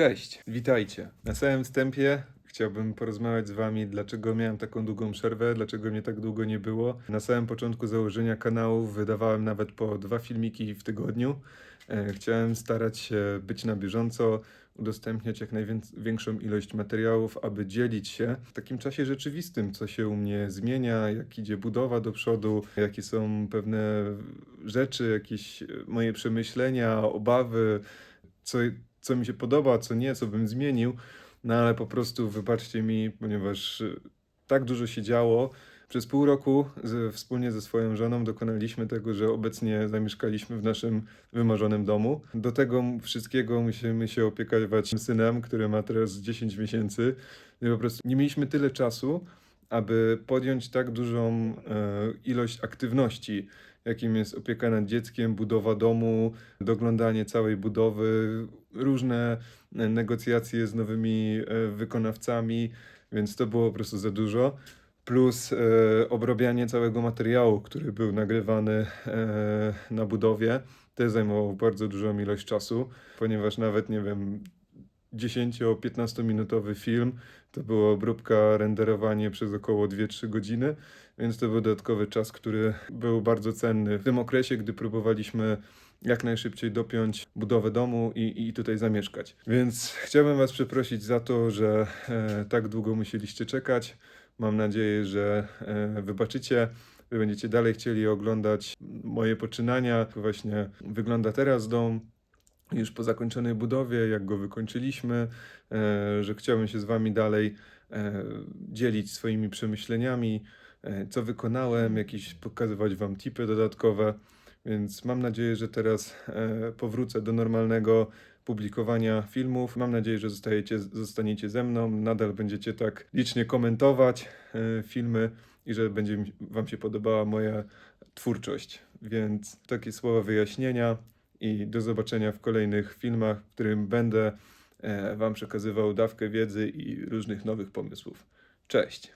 Cześć, witajcie. Na samym wstępie chciałbym porozmawiać z Wami, dlaczego miałem taką długą przerwę, dlaczego mnie tak długo nie było. Na samym początku założenia kanału wydawałem nawet po dwa filmiki w tygodniu. E, Chciałem starać się być na bieżąco, udostępniać jak największą ilość materiałów, aby dzielić się w takim czasie rzeczywistym, co się u mnie zmienia, jak idzie budowa do przodu, jakie są pewne rzeczy, jakieś moje przemyślenia, obawy, co, co mi się podoba, co nie, co bym zmienił. No ale po prostu wybaczcie mi, ponieważ y, tak dużo się działo. Przez pół roku wspólnie ze swoją żoną dokonaliśmy tego, że obecnie zamieszkaliśmy w naszym wymarzonym domu. Do tego wszystkiego musimy się opiekować synem, który ma teraz 10 miesięcy. I po prostu nie mieliśmy tyle czasu, aby podjąć tak dużą e, ilość aktywności, jakim jest opieka nad dzieckiem, budowa domu, doglądanie całej budowy, różne e, negocjacje z nowymi e, wykonawcami, więc to było po prostu za dużo. Plus e, obrabianie całego materiału, który był nagrywany na budowie, też zajmowało bardzo dużą ilość czasu, ponieważ nawet, nie wiem, 10-15 minutowy film to była obróbka, renderowanie przez około 2-3 godziny, więc to był dodatkowy czas, który był bardzo cenny w tym okresie, gdy próbowaliśmy jak najszybciej dopiąć budowę domu i, i tutaj zamieszkać. Więc chciałbym Was przeprosić za to, że e, tak długo musieliście czekać. Mam nadzieję, że e, wybaczycie. Wy będziecie dalej chcieli oglądać moje poczynania, jak właśnie wygląda teraz dom, już po zakończonej budowie, jak go wykończyliśmy, e, że chciałbym się z Wami dalej e, dzielić swoimi przemyśleniami, e, co wykonałem, jakieś pokazywać Wam tipy dodatkowe. Więc mam nadzieję, że teraz powrócę do normalnego publikowania filmów. Mam nadzieję, że zostajecie, zostaniecie ze mną, nadal będziecie tak licznie komentować filmy i że będzie Wam się podobała moja twórczość. Więc takie słowa wyjaśnienia i do zobaczenia w kolejnych filmach, w którym będę e, Wam przekazywał dawkę wiedzy i różnych nowych pomysłów. Cześć!